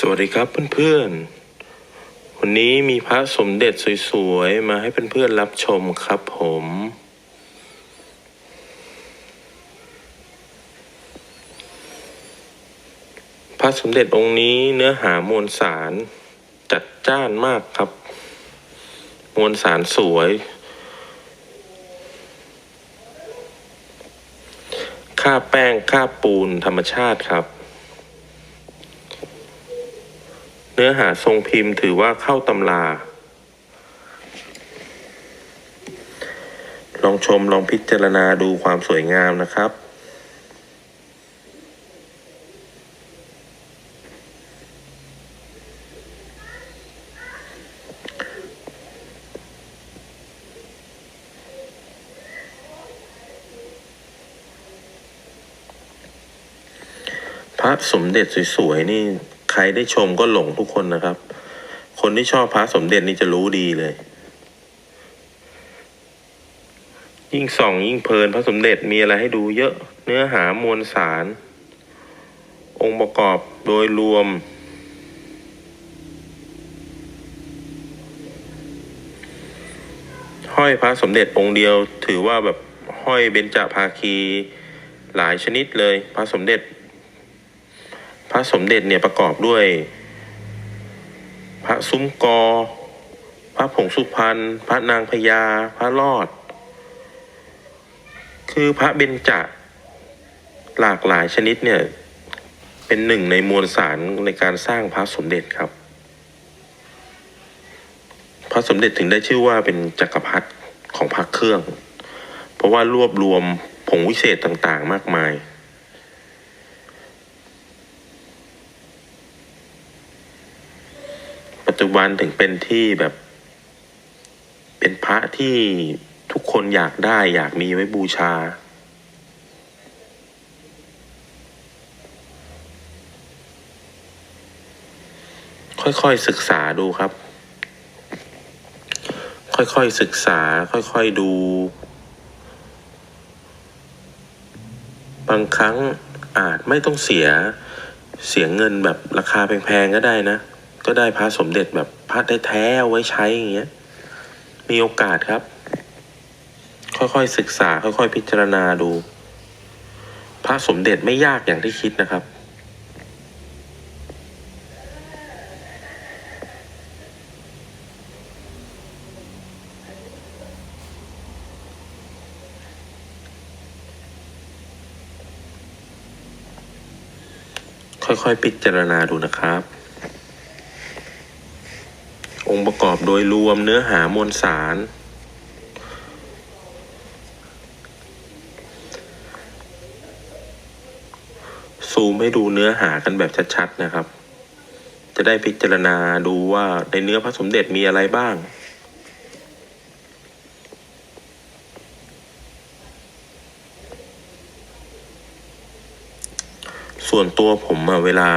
สวัสดีครับเพื่อนๆ วันนี้มีพระสมเด็จสวยๆ มาให้เพื่อนๆรับชมครับผม พระสมเด็จองค์นี้เนื้อหามวลสารจัดจ้านมากครับ มวลสารสวย ค่าแป้งค่าปูนธรรมชาติครับ เนื้อหาทรงพิมพ์ถือว่าเข้าตำรา ลองชมลองพิจารณาดูความสวยงามนะครับพระสมเด็จสวยๆนี่ รได้ชมก็หลงทุกคนนะครับ คนที่ชอบพระสมเด็จนี่จะรู้ดีเลย ยิ่งส่องยิ่งเพลินพระสมเด็จมีอะไรให้ดูเยอะ เนื้อหามวลสาร องค์ประกอบโดยรวม ห้อยพระสมเด็จองค์เดียวถือว่าแบบห้อยเบญจภาคีหลายชนิดเลย พระสมเด็จ ระสมเด็จเนี่ยประกอบด้วย พระซุ้มกอ พระผงสุพรรณพระนางพญาพระรอด คือพระเบญจหลากหลายชนิดเนี่ย เป็นหนึ่งในมวลสารในการสร้างพระสมเด็จครับ พระสมเด็จถึงได้ชื่อว่าเป็นจักรพรรดิของพระเครื่อง เพราะว่ารวบรวมผงวิเศษต่างๆ มากมาย ปัจจุบันถึงเป็นที่แบบ เป็นพระที่ทุกคนอยากได้ อยากมีไว้บูชา ค่อยๆศึกษาดูครับ ค่อยๆศึกษา ค่อยๆดู บางครั้งอาจไม่ต้องเสียเสียเงินแบบราคาแพงๆก็ได้นะ ก็ได้พระสมเด็จแบบพระแท้ๆเอาไว้ใช้อย่างเงี้ย มีโอกาสครับ ค่อยๆศึกษา ค่อยๆพิจารณาดู พระสมเด็จไม่ยากอย่างที่คิดนะครับ ค่อยๆพิจารณาดูนะครับ องค์ประกอบโดยรวมเนื้อหามวลสาร ซูมให้ดูเนื้อหากันแบบชัดๆนะครับ จะได้พิจารณาดูว่าในเนื้อพระสมเด็จมีอะไรบ้างส่วนตัวผมอะเวลา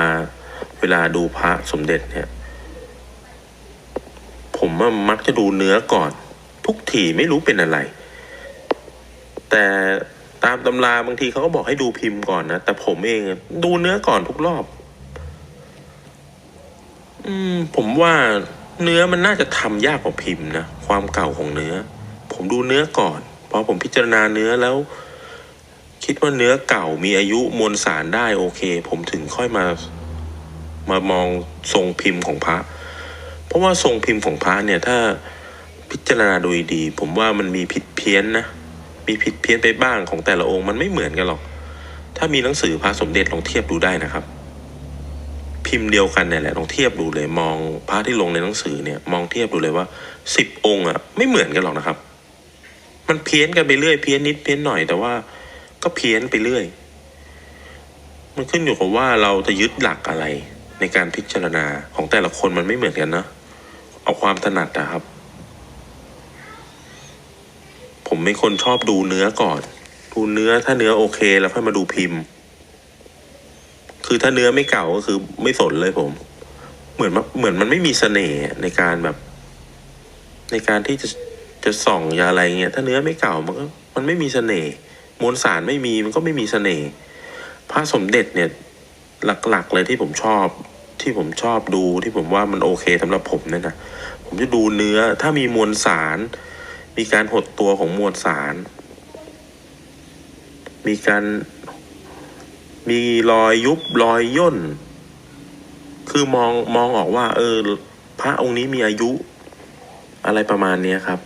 เวลาดูพระสมเด็จเนี่ย ผมอะมักจะดูเนื้อก่อน ทุกทีไม่รู้เป็นอะไร แต่ตามตำราบางทีเขาก็บอกให้ดูพิมพ์ก่อนนะแต่ผมเองดูเนื้อก่อนทุกรอบ อืม ผมว่าเนื้อมันน่าจะทำยากกว่าพิมพ์นะความเก่าของเนื้อ ผมดูเนื้อก่อนพอผมพิจารณาเนื้อแล้ว คิดว่าเนื้อเก่ามีอายุมวลสารได้โอเค ผมถึงค่อยมา มามองทรงพิมพ์ของพระ เพราะว่าทรงพิมพ์ของพระเนี่ยถ้าพิจารณาโดยดี ผมว่ามันมีผิดเพี้ยนนะมีผิดเพี้ยนไปบ้างของแต่ละองค์มันไม่เหมือนกันหรอก ถ้ามีหนังสือพระสมเด็จลองเทียบดูได้นะครับ พิมพ์เดียวกันเนี่ยแหละลองเทียบดูเลย มองพระที่ลงในหนังสือเนี่ยมองเทียบดูเลยว่าสิบองค์อะไม่เหมือนกันหรอกนะครับ มันเพี้ยนกันไปเรื่อยเพี้ยนนิดเพี้ยนหน่อยแต่ว่าก็เพี้ยนไปเรื่อย มันขึ้นอยู่กับว่าเราจะยึดหลักอะไรในการพิจารณาของแต่ละคนมันไม่เหมือนกันนะ เอาความถนัดนะครับ ผมเป็นคนชอบดูเนื้อก่อน ดูเนื้อถ้าเนื้อโอเค แล้วค่อยมาดูพิมพ์ คือถ้าเนื้อไม่เก่าก็คือไม่สนเลยผม เหมือนมันเหมือนมันไม่มีเสน่ห์ในการแบบ ในการที่จะจะส่องยาอะไรเงี้ย ถ้าเนื้อไม่เก่ามันก็มันไม่มีเสน่ห์มวลสารไม่มีมันก็ไม่มีเสน่ห์พระสมเด็จเนี่ยหลักๆเลยที่ผมชอบ ที่ผมชอบดูที่ผมว่ามันโอเคสำหรับผมเนี่ยนะผมจะดูเนื้อถ้ามีมวลสาร มีการหดตัวของมวลสาร มีการมีรอยยุบรอยย่น คือมองมองออกว่า เออ พระองค์นี้มีอายุ อะไรประมาณเนี้ยครับ